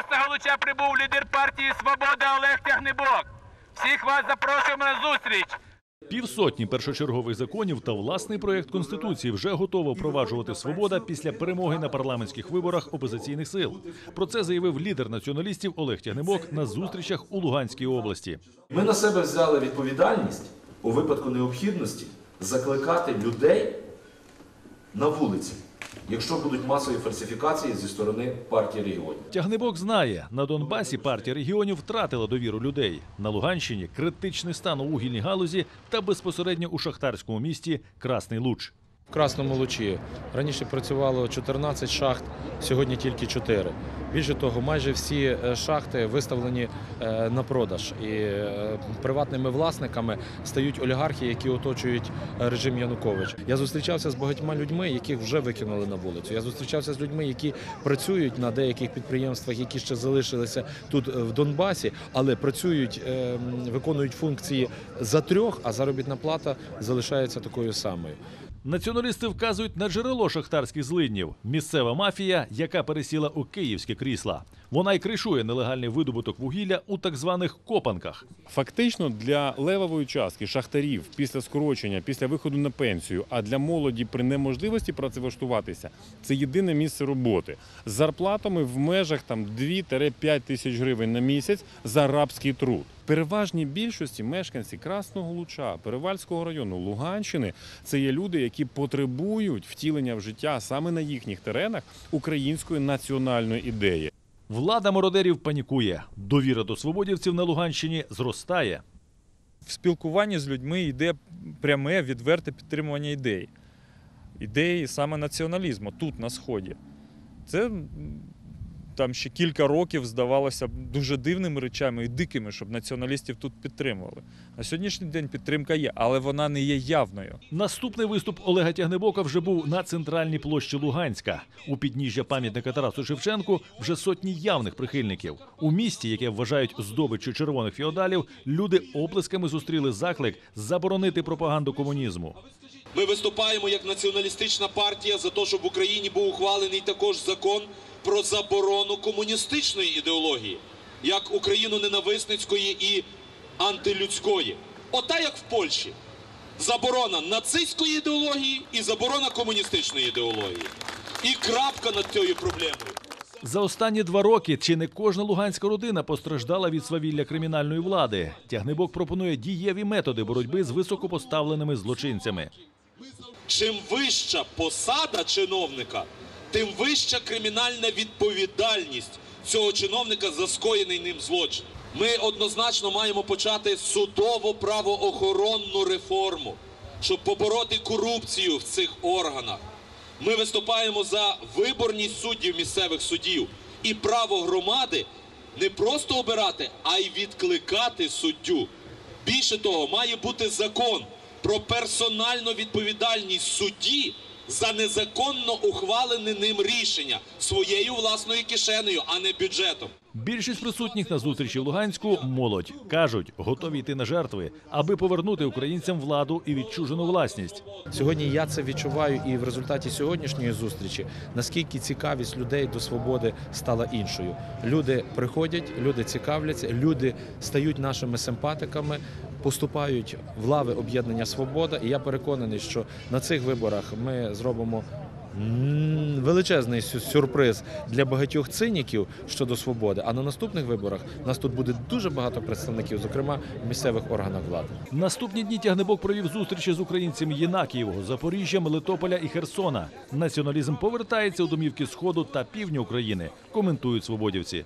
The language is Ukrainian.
міста Галича прибув лідер партії Свобода Олег Тягнебок. Всіх вас запрошуємо на зустріч. Півсотні першочергових законів та власний проєкт конституції вже готова впроваджувати свобода після перемоги на парламентських виборах опозиційних сил. Про це заявив лідер націоналістів Олег Тягнебок на зустрічах у Луганській області. Ми на себе взяли відповідальність у випадку необхідності закликати людей на вулиці, якщо будуть масові фальсифікації зі сторони партії регіонів. Тягнебок знає, на Донбасі партія регіонів втратила довіру людей. На Луганщині критичний стан у вугільній галузі та безпосередньо у шахтарському місті Красний Луч. В Красному Лучі раніше працювало 14 шахт, сьогодні тільки 4. Більше того, майже всі е, шахти виставлені е, на продаж. І е, приватними власниками стають олігархи, які оточують режим Януковича. Я зустрічався з багатьма людьми, яких вже викинули на вулицю. Я зустрічався з людьми, які працюють на деяких підприємствах, які ще залишилися тут в Донбасі, але працюють, виконують функції за трьох, а заробітна плата залишається такою самою. Націоналісти вказують на джерело шахтарських злиднів місцева мафія, яка пересіла у київське крісла. Вона й кришує нелегальний видобуток вугілля у так званих копанках. Фактично для левової частки шахтарів після скорочення, після виходу на пенсію, а для молоді при неможливості працевлаштуватися це єдине місце роботи з зарплатами в межах там 2-5 тисяч гривень на місяць за рабський труд. Переважній більшості мешканці Красного Луча, Перевальського району, Луганщини це є люди, які потребують втілення в життя саме на їхніх теренах української національної ідеї. Влада мародерів панікує. Довіра до свободівців на Луганщині зростає. в спілкуванні з людьми йде пряме відверте підтримування ідей. Ідеї саме націоналізму тут, на Сході. Це там ще кілька років здавалося б дуже дивними речами і дикими, щоб націоналістів тут підтримували. На сьогоднішній день підтримка є, але вона не є явною. Наступний виступ Олега Тягнебока вже був на центральній площі Луганська. У підніжжя пам'ятника Тарасу Шевченку вже сотні явних прихильників. У місті, яке вважають здобиччю червоних феодалів, люди оплесками зустріли заклик заборонити пропаганду комунізму. Ми виступаємо як націоналістична партія за те, щоб в Україні був ухвалений також закон про заборону комуністичної ідеології, як україно-ненависницької і антилюдської. Ота як в Польщі. Заборона нацистської ідеології і заборона комуністичної ідеології. І крапка над цією проблемою. За останні два роки чи не кожна луганська родина постраждала від свавілля кримінальної влади. Тягнебок пропонує дієві методи боротьби з високопоставленими злочинцями. Чим вища посада чиновника, тим вища кримінальна відповідальність цього чиновника за скоєний ним злочин. Ми однозначно маємо почати судово-правоохоронну реформу, щоб побороти корупцію в цих органах. Ми виступаємо за виборність суддів місцевих судів і право громади не просто обирати, а й відкликати суддю. Більше того, має бути закон про персональну відповідальність судді за незаконно ухвалене ним рішення своєю власною кишенею, а не бюджетом. Більшість присутніх на зустрічі в Луганську молодь кажуть, готові йти на жертви, аби повернути українцям владу і відчужену власність. Сьогодні я це відчуваю і в результаті сьогоднішньої зустрічі, наскільки цікавість людей до свободи стала іншою. Люди приходять, люди цікавляться, люди стають нашими симпатиками, поступають в лави об'єднання Свобода. І я переконаний, що на цих виборах ми зробимо. Величезний сюрприз для багатьох циніків щодо свободи. А на наступних виборах нас тут буде дуже багато представників, зокрема в місцевих органах влади. Наступні дні Тягнебок провів зустрічі з українцями Єнакієвого, Запоріжжя, Мелитополя і Херсона. Націоналізм повертається у домівки Сходу та півдня України, коментують свободівці.